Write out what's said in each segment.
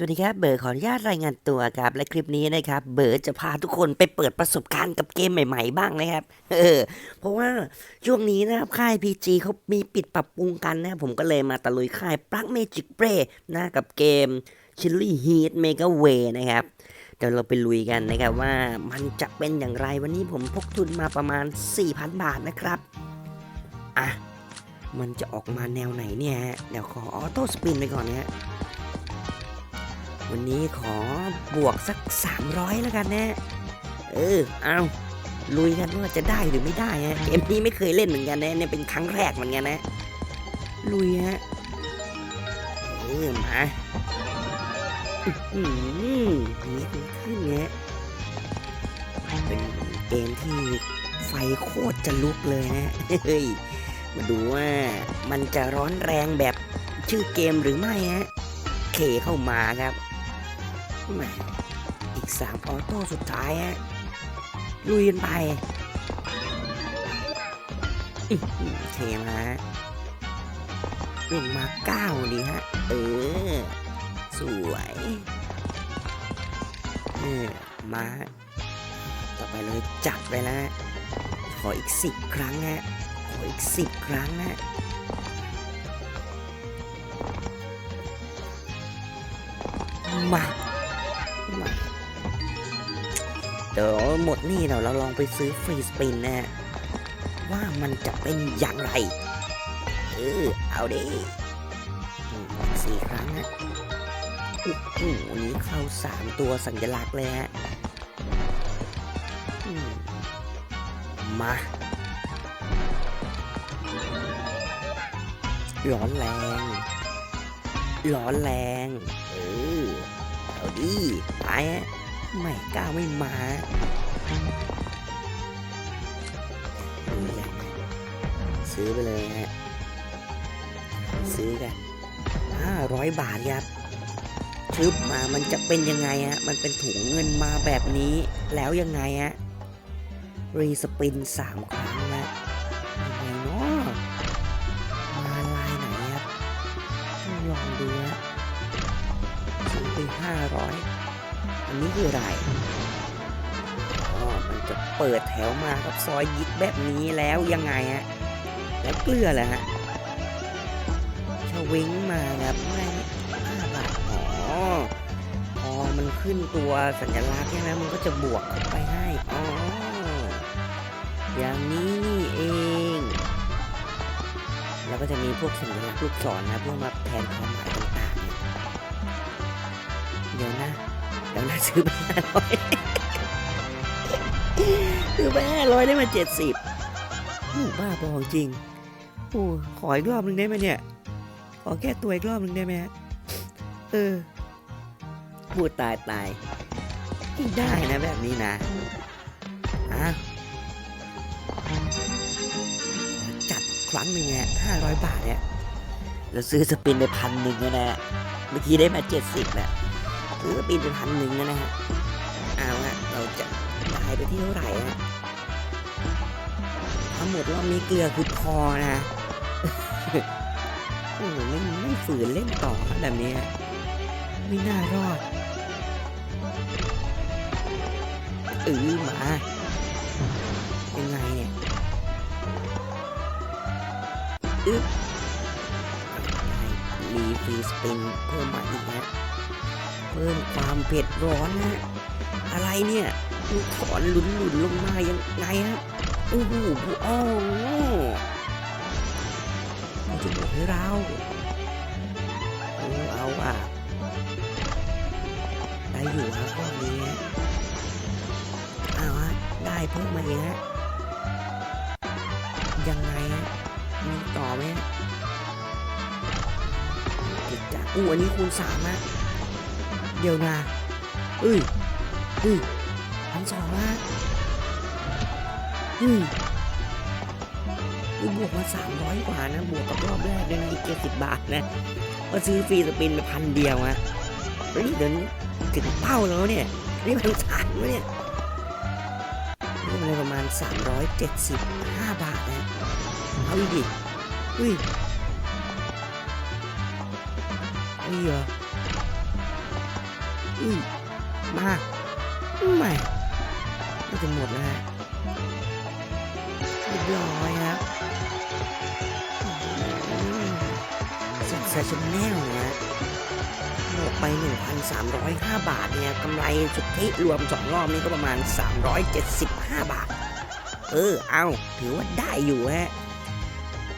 สวัสดีครับเบอร์ขออนุญาตรายงานตัวครับ และคลิปนี้นะครับ เบอร์จะพาทุกคนไปเปิดประสบการณ์กับเกมใหม่ ๆ บ้างนะครับ เออ เพราะว่าช่วงนี้นะครับค่าย PG เขามีปิดปรับปรุงกันนะผมก็เลยมาตะลุยค่าย Plug Magic Play นะกับเกม Chili Heat Mega Way นะครับเดี๋ยวเราไปลุยกันนะครับว่ามันจะเป็นอย่างไรวันนี้ผมพกทุนมาประมาณ 4,000 บาทนะครับอะมันจะออกมาแนวไหนเนี่ยเดี๋ยวขอออโต้สปินไปก่อนนะฮะ วันนี้ขอบวกสัก 300 แล้วกันนะ เออ เอาลุยกันว่าจะได้หรือไม่ได้ฮะ เกมนี้ไม่เคยเล่นเหมือนกันนะเนี่ยเป็นครั้งแรกเหมือนกันนะ ลุยฮะ เออ มาอือหือนี่มขึ้นเนี่ยเป็นเกมที่ไฟโคตรจะลุกเลยนะ เฮ้ย มาดูว่ามันจะร้อนแรงแบบชื่อเกมหรือไม่ฮะ เคเข้ามาครับ แหมอีกสามออโต้สุดท้ายฮะลุยกันไปอื้อเทมฮะลงมาเก้าดีฮะ เออ สวยเออมาต่อไปเลยจัดไปแล้วฮะขออีกสิบครั้งฮะ ขออีกสิบครั้งฮะมา ดี๋ยวหมดนี่เราเราลองไปซื้อฟรีสปินนะ ว่ามันจะเป็นอย่างไร เออ เอาดิสี่ครั้งฮะโอ้โหนี้เข้าสามตัวสัญลักษณ์เลยฮะมมาร้อนแรง ร้อนแรง เออเอาดิไปฮะ ไม่กล้าไม่มาซื้อไปเลยฮะซื้อกันห้าร้อยบาทครับชึบมามันจะเป็นยังไงฮะ มันเป็นถุงเงินมาแบบนี้แล้วยังไงฮะ รีสปินสามครั้งนะยังไงเนาะมาลายไหนครับต้องลองดูฮะซื้อไปห้าร้อย อันนี้คืออะไรอ๋อมันจะเปิดแถวมากับซอยยิกแบบนี้แล้วยังไงฮะ แล้วเกลือแหละฮะชวิงมาครับไม่ห้าบาทอ๋อพอมันขึ้นตัวสัญลักษณ์ใช่ไหมมันก็จะบวกเข้าไปให้อ๋ออย่างนี้นี่เองแล้วก็จะมีพวกสัญลักษณ์ลูกศรนะเพื่อมาแทนความหมายต่างๆเนี่ย ซื้อไปห้าร้อยซื้อไปห้าร้อยได้มาเจ็ดสิบโอ้บ้าบอจริงโอ้ขออีกรอบหนึ่งได้ไหมเนี่ย ขอแก้ตัวอีกรอบหนึ่งได้ไหมเออพูดตายตายได้นะแบบนี้นะอะจัดครั้งหนึ่งเนี่ยห้าร้อยบาทเนี่ยเราซื้อสปินไปพันหนึ่งนะฮะเมื่อกี้ได้มาเจ็ดสิบแหละ ซื้อสปินไปพันหนึ่งแล้วนะฮะเอาฮะเราจะได้ไปที่เท่าไหร่ฮะทั้งหมดรอบนี้เกลือคือพอนะโอ้โหไม่ไม่ฝืนเล่นต่อแบบนี้ฮะไม่น่ารอดเออมายังไงเนี่ยอึ๊บได้มีฟรีสปินเพิ่มมาอีกนะ เพิ่มความเผ็ดร้อนนะอะไรเนี่ยลูกศรหลุนหลุนๆลงมายังไงฮะโอ้โหผู้อ้อมันจะบอกให้เราเออเอาอะได้อยู่ครับรอบนี้เอาฮะได้เพิ่มมาเยอะยังไงฮะมีต่อไหมฮะจิตจักอู้อันนี้คูณสามฮะ เดี๋ยวนะเอ้ยเฮ้ยพันสองละเฮ้ยบวกมาสามร้อยกว่านะบวกกับรอบแรกด้วยนะอีกเจ็ดสิบบาทนะมาซื้อฟรีสปินไปพันเดียวอะเฮ้ยเดี๋ยวนี้ถึงเป้าแล้วเนี่ยนี่มันสามแล้วเนี่ยนี่มันประมาณ 375 บาทนะเอาดิเฮ้ยเฮ้ยเหรอ อืมมาไม่น่าจะหมดแล้วฮะเรียบร้อยครับสัตว์ชแนลนะหมดไป 1,305 บาทเนี่ยกำไรสุทธิรวม 2 รอบนี่ก็ประมาณ 375 บาท เออ เอาถือว่าได้อยู่ฮะ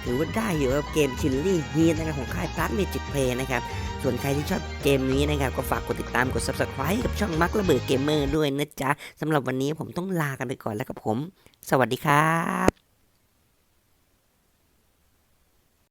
ถือว่าได้อยู่ครับเกมชิลลี่ฮีทนะครับของค่ายพลัสเมจิกเพย์นะครับ ส่วนใครที่ชอบเกมนี้นะครับก็ฝากกดติดตามกด subscribe กับช่องมักระเบิดเกมเมอร์ด้วยนะจ๊ะสำหรับวันนี้ผมต้องลากันไปก่อนแล้วกับผม สวัสดีครับ